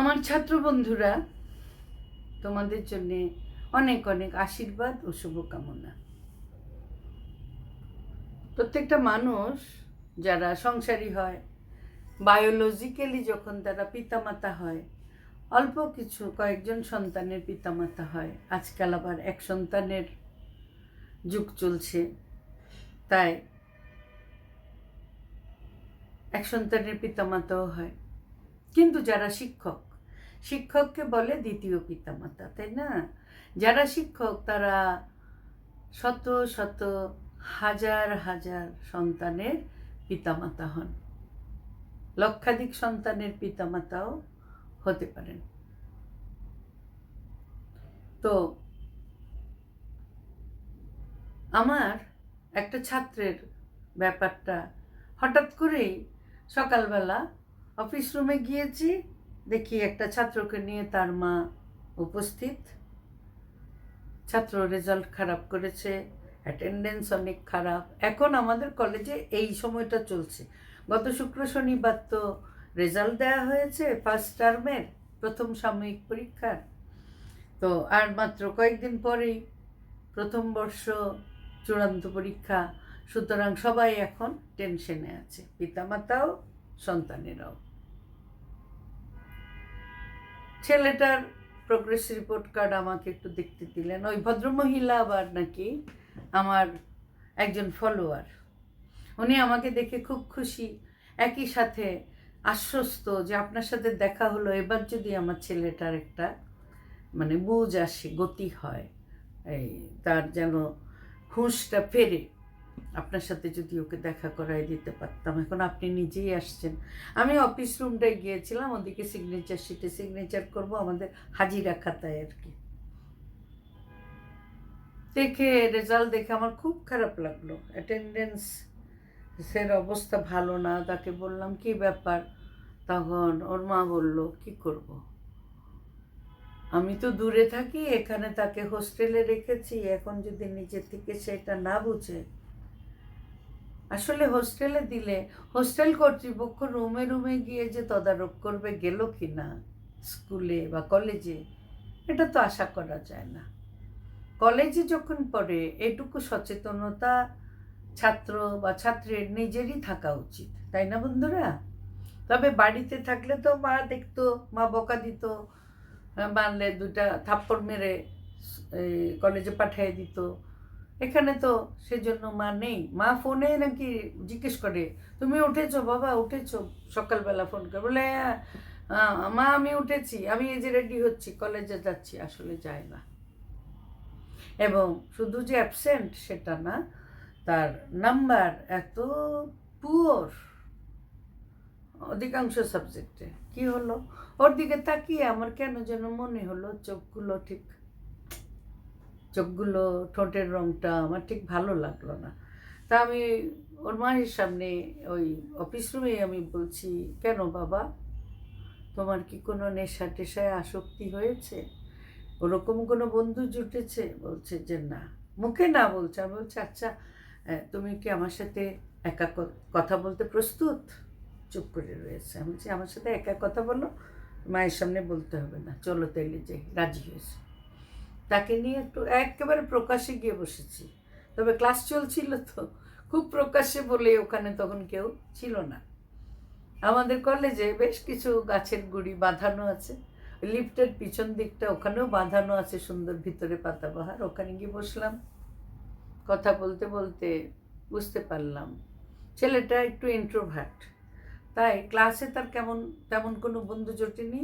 আমার ছাত্র বন্ধুরা, তোমাদের জন্য অনেক অনেক আশীর্বাদ ও শুভকামনা। প্রত্যেকটা মানুষ যারা সংসারী হয় বায়োলজিক্যালি যখন তারা পিতামাতা হয়, অল্প কিছু কয়েকজন সন্তানের পিতামাতা হয়, আজকাল আবার এক সন্তানের যুগ চলছে। তাই এক সন্তানের পিতামাতাও হয়। কিন্তু যারা শিক্ষক, শিক্ষককে বলে দ্বিতীয় পিতামাতা, তাই না? যারা শিক্ষক, তারা শত শত হাজার হাজার সন্তানের পিতামাতা হন। লক্ষাধিক সন্তানের পিতামাতাও হতে পারেন। তো আমার একটা ছাত্রের ব্যাপারটা হঠাৎ করেই সকালবেলা অফিস রুমে গিয়েছি, দেখি একটা ছাত্রকে নিয়ে তার মা উপস্থিত। ছাত্র রেজাল্ট খারাপ করেছে অ্যাটেন্ডেন্স অনেক খারাপ। এখন আমাদের কলেজে এই সময়টা চলছে। গত শুক্র শনিবার তো রেজাল্ট দেওয়া হয়েছে ফার্স্ট টার্মের প্রথম সাময়িক পরীক্ষার। তো আর মাত্র কয়েকদিন পরেই প্রথম বর্ষ চূড়ান্ত পরীক্ষা। সুতরাং সবাই এখন টেনশনে আছে, পিতামাতাও সন্তানেরাও। ছেলেটার প্রোগ্রেস রিপোর্ট কার্ড আমাকে একটু দেখতে দিলেন। ওই ভদ্রমহিলা আবার নাকি আমার একজন ফলোয়ার উনি আমাকে দেখে খুব খুশি। একই সাথে আশ্বস্ত যে আপনার সাথে দেখা হলো, এবার যদি আমার ছেলেটার একটা মানে বুঝ আসে, গতি হয়, এই তার যেন হুঁশটা ফেরে। আপনার সাথে যদি ওকে দেখা করাই দিতে পারতাম। এখন আপনি নিজেই আসছেন। আমি অফিস রুমটায় গিয়েছিলাম, ওদিকে সিগনেচার শিটে সিগনেচার করব আমাদের হাজিরা খাতায় আর কি। দেখে রেজাল্ট দেখে আমার খুব খারাপ লাগল। অ্যাটেন্ডেন্স সের অবস্থা ভালো না, তাকে বললাম, কি ব্যাপার? তখন ওর মা বলল, কি করব। আমি তো দূরে থাকি, এখানে তাকে হোস্টেলে রেখেছি। এখন যদি নিজে থেকে সেটা না বুঝে আসলে হোস্টেলে দিলে হোস্টেল কর্তৃপক্ষ রুমে রুমে গিয়ে যে তদারক করবে গেল কি না? স্কুলে বা কলেজে এটা তো আশা করা যায় না। কলেজে যখন পড়ে, এটুকু সচেতনতা ছাত্র বা ছাত্রের নিজেরই থাকা উচিত, তাই না বন্ধুরা? তবে বাড়িতে থাকলে তো মা দেখতো, মা বকা দিত মানলে দুটা থাপ্পড় মেরে কলেজে পাঠিয়ে দিত। এখানে তো সেজন্য মা নেই। মা ফোনে নাকি জিজ্ঞেস করে তুমি উঠেছো বাবা উঠেছো? সকালবেলা ফোন করে বলে "হ্যাঁ, মা আমি উঠেছি আমি এই যে রেডি হচ্ছি কলেজে যাচ্ছি। আসলে যায় না। এবং শুধু যে অ্যাবসেন্ট সেটা না তার নাম্বার এত পুয়ার অধিকাংশ সাবজেক্টে কি হলো? ওর দিকে তাকিয়ে আমার কেন যেন মনে হলো চোখগুলো ঠিক চোখগুলো ঠোঁটের রঙটা আমার ঠিক ভালো লাগল না। তা আমি ওর মায়ের সামনে ওই অফিস রুমে আমি বলছি, কেন বাবা? তোমার কি কোনো নেশা টেশায় আসক্তি হয়েছে? ওরকম কোনো বন্ধু জুটেছে? বলছে যে, না। মুখে না বলছে। আমি বলছি আচ্ছা তুমি কি আমার সাথে একা কথা বলতে প্রস্তুত? চুপ করে রয়েছে। আমি বলছি, আমার সাথে একা কথা বলো, মায়ের সামনে বলতে হবে না। চলো তাইলে যে রাজি হয়েছে। তাকে নিয়ে একটু একেবারে প্রকাশ্যে গিয়ে বসেছি। তবে ক্লাস চলছিল তো। খুব প্রকাশ্যে বলে ওখানে তখন কেউ ছিল না। আমাদের কলেজে বেশ কিছু গাছের গুড়ি বাঁধানো আছে। লিফটের পিছন দিকটা ওখানেও বাঁধানো আছে সুন্দর ভিতরে পাতাবাহার। ওখানে গিয়ে বসলাম। কথা বলতে বলতে বুঝতে পারলাম। ছেলেটা একটু ইন্ট্রোভার্ট তাই ক্লাসে তার কেমন, তেমন কোনো বন্ধু জোটেনি।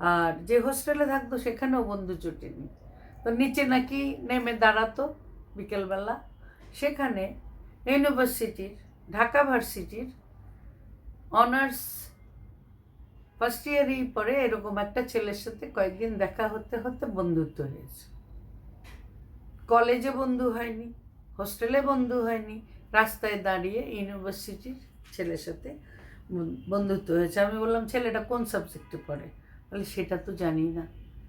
আর যে হোস্টেলে থাকতো সেখানেও বন্ধু জোটেনি। তো নিচে নাকি নেমে দাঁড়াতো বিকেলবেলা। সেখানে ইউনিভার্সিটির, ঢাকা ভার্সিটির অনার্স ফার্স্ট ইয়ারেই পরে এরকম একটা ছেলের সাথে কয়েকদিন দেখা হতে হতে বন্ধুত্ব হয়েছে। কলেজে বন্ধু হয়নি, হোস্টেলে বন্ধু হয়নি, রাস্তায় দাঁড়িয়ে ইউনিভার্সিটির ছেলের সাথে বন্ধুত্ব হয়েছে। আমি বললাম, ছেলেটা কোন সাবজেক্টে পড়ে? বলে, সেটা তো জানি না।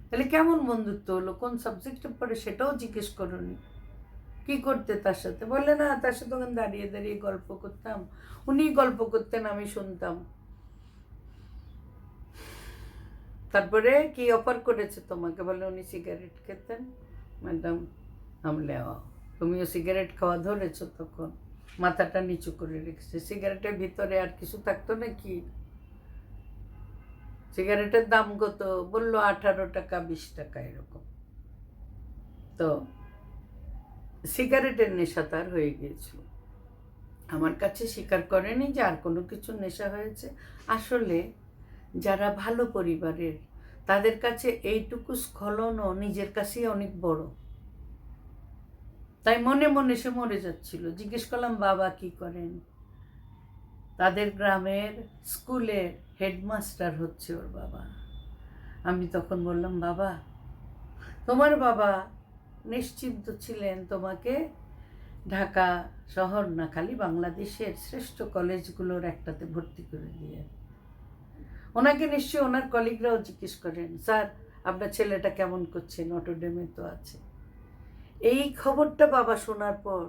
তাহলে কেমন বন্ধুত্ব হলো? কোন সাবজেক্টে পড়ে সেটাও জিজ্ঞেস করনি। কি করতে তার সাথে? বললে, না, তার সাথে ওখানে দাঁড়িয়ে দাঁড়িয়ে গল্প করতাম। উনি গল্প করতেন, আমি শুনতাম। তারপরে কি অফার করেছে তোমাকে? বলে উনি সিগারেট খেতেন। ম্যাডাম আমলে তুমিও সিগারেট খাওয়া ধরেছো তখন। মাথাটা নিচু করে রেখেছে। সিগারেটের ভিতরে আর কিছু থাকতো নাকি? সিগারেটের দাম কত? বলল আঠারো টাকা, বিশ টাকা এরকম। তো সিগারেটের নেশা তার হয়ে গিয়েছিল। আমার কাছে স্বীকার করেনি যে আর কোনো কিছু নেশা হয়েছে। আসলে যারা ভালো পরিবারের, তাদের কাছে এইটুকু স্খলনও নিজের কাছেই অনেক বড়। তাই মনে মনে সে মরে যাচ্ছিল। জিজ্ঞেস করলাম, বাবা কি করেন? তাদের গ্রামের, স্কুলের হেডমাস্টার হচ্ছে ওর বাবা। আমি তখন বললাম, বাবা, তোমার বাবা নিশ্চিন্ত ছিলেন তোমাকে ঢাকা শহর না, খালি বাংলাদেশের শ্রেষ্ঠ কলেজগুলোর একটাতে ভর্তি করে দিয়ে। ওনাকে নিশ্চয়ই ওনার কলিগরাও জিজ্ঞেস করেন, স্যার, আপনার ছেলেটা কেমন করছে? নটরডেমে তো আছে। এই খবরটা বাবা শোনার পর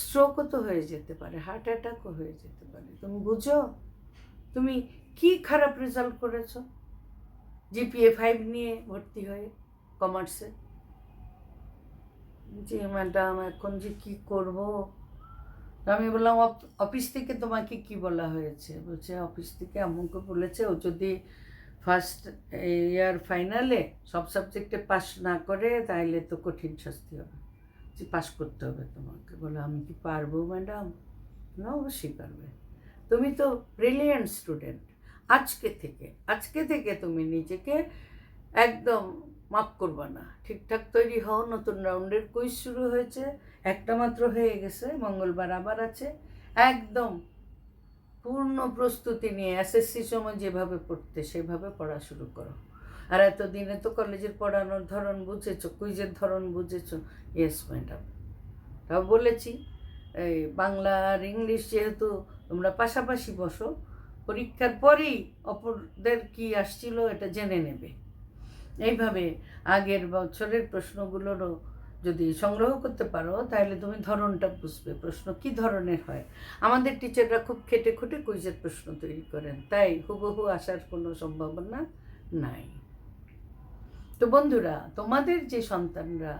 স্ট্রোকও তো হয়ে যেতে পারে হার্ট অ্যাটাকও হয়ে যেতে পারে। তুমি বুঝো? তুমি কি খারাপ রেজাল্ট করেছ? জিপিএ ফাইভ নিয়ে ভর্তি হয়ে কমার্সে যে ম্যাডাম এখন যে কি করব? আমি বললাম "অপ- অফিস থেকে তোমাকে কি বলা হয়েছে? বলছে অফিস থেকে আমাকে বলেছে, ও যদি ফার্স্ট ইয়ার ফাইনালে সব সাবজেক্টে পাস না করে তাহলে তো কঠিন শাস্তি হবে। যে পাস করতে হবে তোমাকে। বলে, আমি কি পারব ম্যাডাম না, অবশ্যই পারবে। তুমি তো ব্রিলিয়েন্ট স্টুডেন্ট আজকে থেকে আজকে থেকে তুমি নিজেকে একদম মাফ করবা না। ঠিকঠাক তৈরি হও, নতুন রাউন্ডের কুইজ শুরু হয়েছে, একটা মাত্র হয়ে গেছে, মঙ্গলবার আবার আছে। একদম পূর্ণ প্রস্তুতি নিয়ে এসএসসি সময় যেভাবে পড়তে সেভাবে পড়া শুরু করো। আর এতদিনে তো কলেজের পড়ানোর ধরন বুঝেছ কুইজের ধরন বুঝেছ। ইয়েস ম্যাডাম তাও বলেছি। এই বাংলা আর ইংলিশ যেহেতু তোমরা পাশাপাশি বসো, পরীক্ষার পরেই অপরদের কি আসছিল এটা জেনে নেবে। এইভাবে আগের বছরের প্রশ্নগুলোরও যদি সংগ্রহ করতে পারো, তাহলে তুমি ধরনটা বুঝবে, প্রশ্ন কি ধরনের হয়। আমাদের টিচাররা খুব খেটে খুঁটে কুইজের প্রশ্ন তৈরি করেন, তাই হুবহু আসার কোনো সম্ভাবনা নাই। তো বন্ধুরা, তোমাদের যে সন্তানরা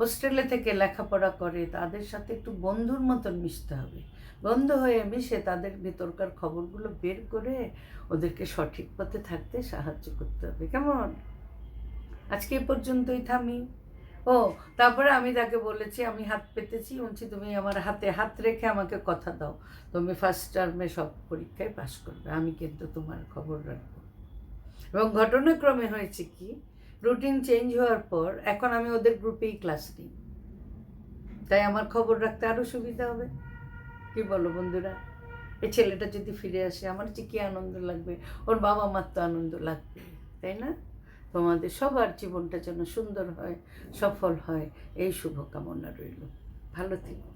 হোস্টেলে থেকে লেখাপড়া করে, তাদের সাথে একটু বন্ধুর মতন মিশতে হবে। বন্ধু হয়ে মিশে তাদের ভেতরকার খবরগুলো বের করে ওদেরকে সঠিক পথে থাকতে সাহায্য করতে হবে। কেমন? আজকে এ পর্যন্তই থামি। ও, তারপরে আমি তাকে বলেছি, আমি হাত পেতেছি, বলছি, তুমি আমার হাতে হাত রেখে আমাকে কথা দাও। তুমি ফার্স্ট টার্মে সব পরীক্ষায় পাশ করবে। আমি কিন্তু তোমার খবর রাখব। এবং ঘটনাক্রমে হয়েছে কি? রুটিন চেঞ্জ হওয়ার পর, এখন আমি ওদের গ্রুপেই ক্লাস নিই। তাই আমার খবর রাখতে আরও সুবিধা হবে। কি বলো বন্ধুরা? এই ছেলেটা যদি ফিরে আসে, আমার যে কী আনন্দ লাগবে? ওর বাবা মার তো আনন্দ লাগবে, তাই না? তোমাদের সবার জীবনটা যেন সুন্দর হয়, সফল হয়, এই শুভকামনা রইল। ভালো থেকো।